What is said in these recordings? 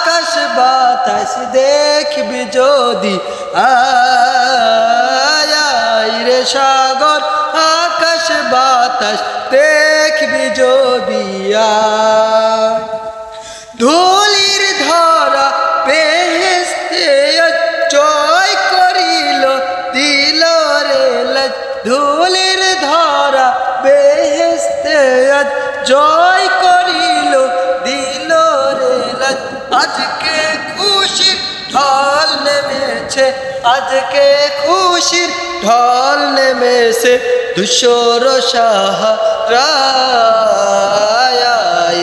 আকাশ বাতাস দেখবি যদি আয় রে সাগর, আকাশ বাতাস দেখবি যদি ধুলির ধরা পেহেস্তে জয় করিল, দিল রে ধুলির ধরা বেহেস্তে জয় আজকে খুশির ঢল নেমেছে, আজকে খুশির ঢল নেমেছে, দুশোর সাহারা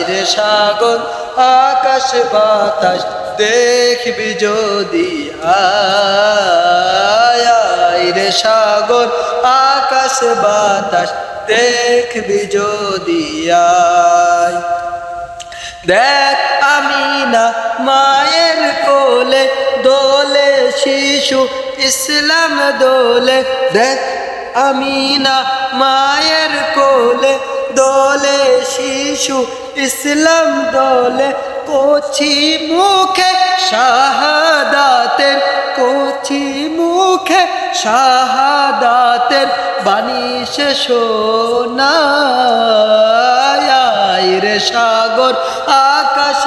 রে সাগর, আকাশ বাতাস দেখবি যদি। আয় রে সাগর, আকাশ বাতাস দেখবি যদি। আয়। দেখ না মায়ের কোলে দোলে, শিশু ইসলাম দোলে। দেখ আমি না মায়ের কোলে দোলে, শিশু ইসলাম দোলে। কচি মুখে শাহাদাতের, কচি মুখে শাহাদাতের বাণী সে শোনায়